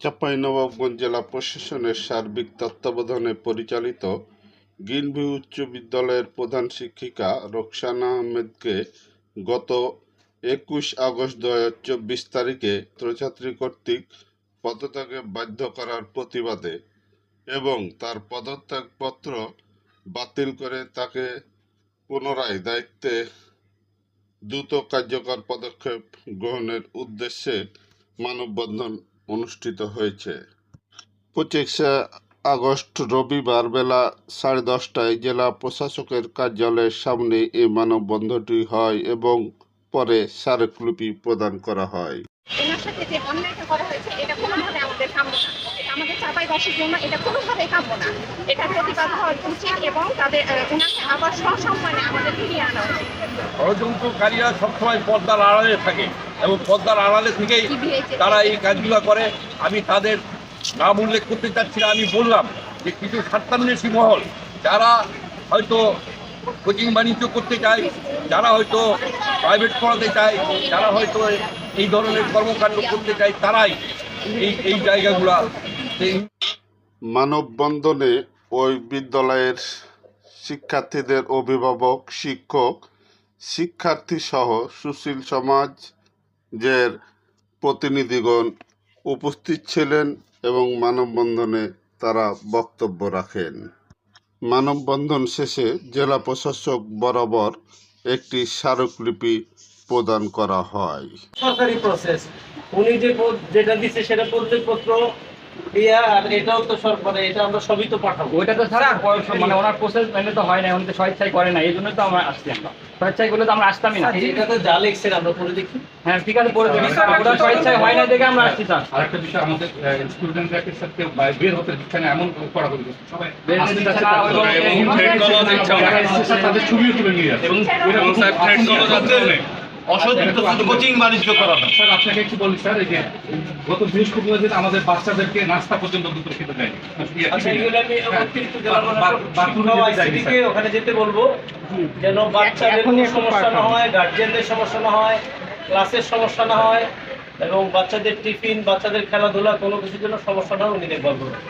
চাঁপাইনবাবগঞ্জ জেলা প্রশাসনের সার্বিক তত্ত্বাবধানে পরিচালিত গ্রিনভিউ উচ্চ বিদ্যালয়ের প্রধান শিক্ষিকা রোকসানা আহমেদকে গত একুশ আগস্ট দু হাজার চব্বিশ তারিখে ছাত্রছাত্রী কর্তৃক পদত্যাগে বাধ্য করার প্রতিবাদে এবং তার পদত্যাগপত্র বাতিল করে তাকে পুনরায় দায়িত্বে দ্রুত কার্যকর পদক্ষেপ গ্রহণের উদ্দেশ্যে মানববন্ধন অনুষ্ঠিত হয়েছে। পঁচিশে আগস্ট রবিবার বেলা সাড়ে দশটায় জেলা প্রশাসকের কার্যালয়ের সামনে এই মানববন্ধনটি হয় এবং পরে স্মারকলিপি প্রদান করা হয়। ওনার সাথে যে অন্যায়টা করা হয়েছে এটা কোনোভাবে আমাদের চাপাইবাসীর জন্য এটা কাম্য না। এটার প্রতিবাদ হওয়া উচিত এবং তাদের ওনাকে আবার সসম্মানে আমাদের ফিরিয়ে আনা উচিত। ষড়যন্ত্রকারীরা সবসময় পর্দার আড়ালে থাকে এবং পর্দার আড়ালে থেকেই তারা এই কাজগুলো করে। আমি তাদের নাম উল্লেখ করতে চাচ্ছি না আমি বললাম যে কিছু স্বার্থান্বেষী মহল যারা হয়তো কোচিং বাণিজ্য করতে চায় যারা হয়তো প্রাইভেট পড়াতে চায় যারা হয়তো এই ধরনের কর্মকাণ্ড করতে চায় তারাই মানববন্ধনে ওই বিদ্যালয়ের শিক্ষার্থীদের অভিভাবক, শিক্ষক শিক্ষার্থী সহ সুশীল সমাজের প্রতিনিধিগণ উপস্থিত ছিলেন এবং মানববন্ধনে তারা বক্তব্য রাখেন। মানববন্ধন শেষে জেলা প্রশাসক বরাবর একটি স্মারকলিপি প্রদান করা হয়। সরকারি প্রসেস উনি যে যেটা দিচ্ছে সেটা প্রত্যেকপত্র দিয়া আর এটাও তো সরকার এটা আমরা সবই তো পাঠাবো। ওইটা তো স্যার মানে ওনার প্রসেস মেনে তো হয় না উনি তো স্বেচ্ছায় করে না এই জন্য তো আমরা আসছি আমরা। স্বেচ্ছায় করলে তো আমরা আসতামই না। আচ্ছা, এটা তো যা লিখছেন আমরা পড়ে দেখি। হ্যাঁ ঠিক আছে ওটা স্বেচ্ছায় হয় না দেখে আমরা আসছি স্যার। আরেকটা বিষয় আমাদের সাথে বের হতে দিচ্ছে না এমন করা হলো। সবাই বের হতে দিচ্ছে না, এবং- এবং threat করাও তাদের ছবিও তুলে নিয়ে যাচ্ছে এবং স্যার থ্রেট করা যাচ্ছে কোচিং বাণিজ্য করানো। স্যার আপনাকে একটু বলি স্যার এই যে গত বৃহস্পতিবার দিন আমাদের বাচ্চাদেরকে নাস্তা পর্যন্ত দুপুরে খেতে দেয়নি। আচ্ছা আমি হ্যাঁ। ওখানে যেতে বলব যেন বাচ্চাদের সমস্যা না হয় গার্জিয়ানদের সমস্যা না হয় ক্লাসের সমস্যা না হয় এবং বাচ্চাদের টিফিন বাচ্চাদের খেলাধুলা কোনো কিছুর জন্য সমস্যা না হয় উনি দেখভাল করবেন